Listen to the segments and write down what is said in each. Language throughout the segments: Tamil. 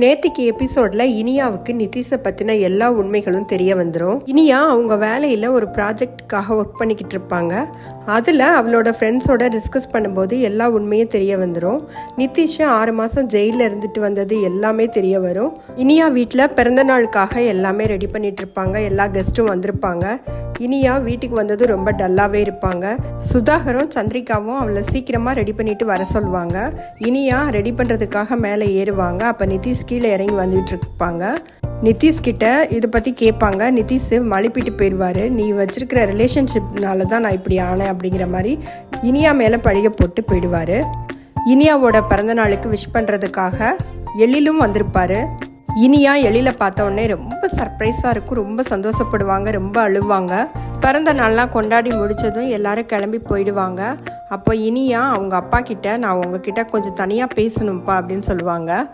நேத்திக்கு எபிசோட்ல இனியாவுக்கு நிதிஷை பத்தின எல்லா உண்மைகளும் தெரிய வந்துடும் இனியா அவங்க வேலையில ஒரு ப்ராஜெக்டுக்காக ஒர்க் பண்ணிக்கிட்டு இருப்பாங்க. அதில் அவளோட ஃப்ரெண்ட்ஸோட டிஸ்கஸ் பண்ணும்போது எல்லா உண்மையும் தெரிய வந்துடும் நிதிஷா ஆறு மாதம் ஜெயிலில் இருந்துட்டு வந்தது எல்லாமே தெரிய வரும். இனியா வீட்டில் பிறந்த நாளுக்காக எல்லாமே ரெடி பண்ணிட்டு இருப்பாங்க. எல்லா கெஸ்ட்டும் வந்திருப்பாங்க. இனியா வீட்டுக்கு வந்தது ரொம்ப டல்லாகவே இருப்பாங்க. சுதாகரும் சந்திரிகாவும் அவளை சீக்கிரமாக ரெடி பண்ணிட்டு வர சொல்லுவாங்க. இனியா ரெடி பண்ணுறதுக்காக மேலே ஏறுவாங்க. அப்போ நிதிஷ் கீழே இறங்கி வந்துட்டு இருப்பாங்க. நிதிஷ் கிட்ட இதை பற்றி கேட்பாங்க. நிதிஷ் மழுப்பிட்டு போயிடுவார். நீ வச்சிருக்கிற ரிலேஷன்ஷிப்னால தான் நான் இப்படி ஆனேன் அப்படிங்கிற மாதிரி இனியா மேலே பழிய போட்டு போயிடுவார். இனியாவோட பிறந்த நாளுக்கு விஷ் பண்ணுறதுக்காக எழிலும் வந்திருப்பார். இனியா எழில பார்த்த உடனே ரொம்ப சர்ப்ரைஸாக இருக்கும் ரொம்ப சந்தோஷப்படுவாங்க ரொம்ப அழுவாங்க. பிறந்த நாள்லாம் கொண்டாடி முடிச்சதும் எல்லாரும் கிளம்பி போயிடுவாங்க. அப்போ இனியா அவங்க அப்பா கிட்ட நான் உங்ககிட்ட கொஞ்சம் தனியாக பேசணும்ப்பா அப்படின்னு சொல்லுவாங்க.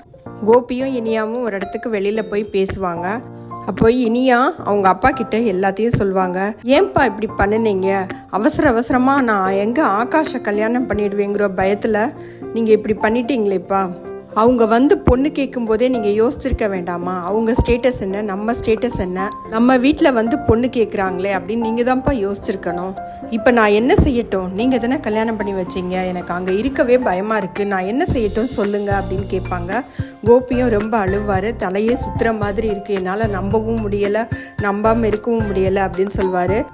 கோபியும் இனியாவும் ஒரு இடத்துக்கு வெளியில் போய் பேசுவாங்க. அப்போ இனியா அவங்க அப்பா கிட்ட எல்லாத்தையும் சொல்லுவாங்க. ஏன்பா இப்படி பண்ணுனீங்க? அவசர அவசரமாக நான் எங்கே ஆகாஷை கல்யாணம் பண்ணிடுவேங்கிற பயத்தில் நீங்கள் இப்படி பண்ணிட்டீங்களேப்பா? அவங்க வந்து பொண்ணு கேட்கும் போதே நீங்கள் யோசிச்சிருக்க வேண்டாமா? அவங்க ஸ்டேட்டஸ் என்ன? நம்ம ஸ்டேட்டஸ் என்ன? நம்ம வீட்டில் வந்து பொண்ணு கேட்குறாங்களே அப்படின்னு நீங்கள் தான்ப்பா யோசிச்சிருக்கணும். இப்போ நான் என்ன செய்யட்டும்? நீங்கள் தானே கல்யாணம் பண்ணி வச்சீங்க. எனக்கு அங்கே இருக்கவே பயமாக இருக்குது நான் என்ன செய்யட்டும் சொல்லுங்கள் அப்படின்னு கேட்பாங்க. கோபியும் ரொம்ப அழுவார். தலையே சுற்றுற மாதிரி இருக்குது என்னால் நம்பவும் முடியலை. நம்பாமல் இருக்கவும் முடியலை அப்படின்னு சொல்லுவார்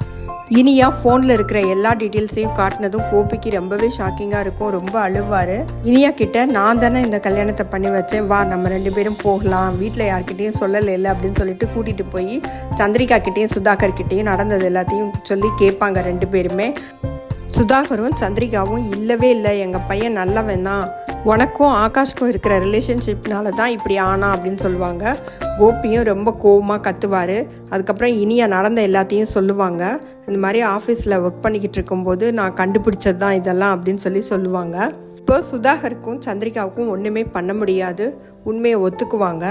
இனியா ஃபோனில் இருக்கிற எல்லா டீட்டெயில்ஸையும் காட்டினதும் கோபிக்கு ரொம்பவே ஷாக்கிங்காக இருக்கும். ரொம்ப அழுவார். இனியா கிட்ட நான் தானே இந்த கல்யாணத்தை பண்ணி வச்சேன். வா நம்ம ரெண்டு பேரும் போகலாம். வீட்டில் யார்கிட்டையும் சொல்லலை இல்லை அப்படின்னு சொல்லிட்டு கூட்டிகிட்டு போய் சந்திரிகா கிட்டேயும் சுதாகர் கிட்டேயும் நடந்தது எல்லாத்தையும் சொல்லி கேட்பாங்க ரெண்டு பேருமே. சுதாகரும் சந்திரிகாவும் இல்லவே இல்லை. எங்கள் பையன் நல்லவன் தான். உனக்கும் ஆகாஷ்க்கும் இருக்கிற ரிலேஷன்ஷிப்னால தான் இப்படி ஆனா அப்படின்னு சொல்லுவாங்க. கோபியும் ரொம்ப கோவமாக கத்துவார். அதுக்கப்புறம் இனியா நடந்த எல்லாத்தையும் சொல்லுவாங்க. இந்த மாதிரி ஆஃபீஸில் ஒர்க் பண்ணிக்கிட்டு இருக்கும்போது நான் கண்டுபிடிச்சது தான் இதெல்லாம் அப்படின்னு சொல்லி சொல்லுவாங்க. இப்போ சுதாகருக்கும் சந்திரிகாவுக்கும் ஒன்றுமே பண்ண முடியாது. உண்மையை ஒத்துக்குவாங்க.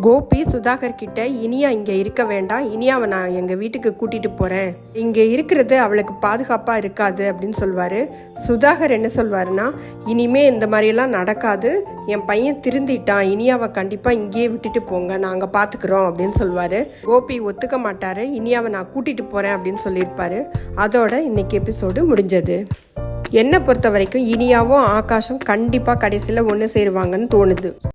கோபி சுதாகர் கிட்ட இனியா இங்கே இருக்க வேண்டாம். இனியாவை நான் எங்கள் வீட்டுக்கு கூட்டிகிட்டு போகிறேன் இங்கே இருக்கிறது அவளுக்கு பாதுகாப்பாக இருக்காது அப்படின்னு சொல்வார். சுதாகர் என்ன சொல்வாருன்னா இனிமே இந்த மாதிரியெல்லாம் நடக்காது. என் பையன் திருந்திட்டான். இனியாவை கண்டிப்பாக இங்கேயே விட்டுட்டு போங்க. நாங்கள் பார்த்துக்குறோம் அப்படின்னு சொல்வார். கோபி ஒத்துக்க மாட்டார். இனியாவை நான் கூட்டிகிட்டு போகிறேன் அப்படின்னு சொல்லியிருப்பாரு. அதோட இன்னைக்கு எபிசோடு முடிஞ்சது. என்னை பொறுத்த வரைக்கும் இனியாவும் ஆகாஷும் கண்டிப்பாக கடைசியில் ஒன்று சேருவாங்கன்னு தோணுது.